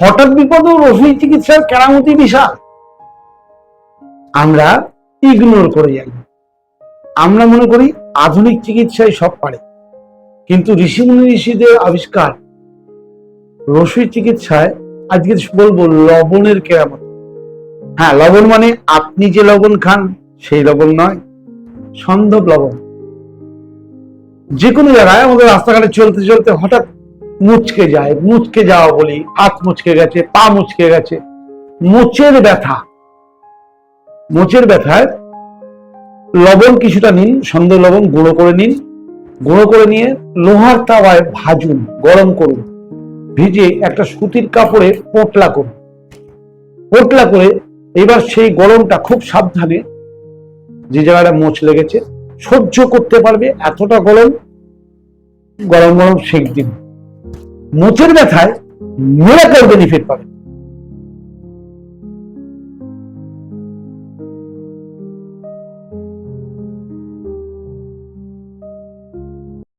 হঠাৎ বিপদ ও রসুই চিকিৎসার কেরামতি বিশাল। আমরা ইগনোর করে যাই। আমরা মনে করি আধুনিক চিকিৎসায় সব পারে। কিন্তু ঋষিমুনি ঋষিদের আবিষ্কার রসুই চিকিৎসায় আজকে বলব লবণের কেরামত। হ্যাঁ লবণ মানে আপনি যে লবণ খান সেই লবণ নয় সন্দব লবণ। যে কোনো জায়গায় আমাদের রাস্তাঘাটে চলতে চলতে হঠাৎ মুচকে যায়, মুচকে যাওয়া বলি, হাত মুচকে গেছে, পা মুচকে গেছে। মোচের ব্যথা, মোচের ব্যথায় লবণ কিছুটা নিন, সন্দেহ লবণ গুঁড়ো করে নিন। গুঁড়ো করে নিয়ে লোহার তাওয়ায় ভাজুন, গরম করুন। ভিজে একটা সুতির কাপড়ে পোটলা করুন। পোটলা করে এবার সেই গরমটা খুব সাবধানে যে জায়গাটা মোচ লেগেছে, সহ্য করতে পারবে এতটা গরম গরম গরম সেক দিন। মোচের ব্যথায় মেরাকল বেনিফিট পাবে।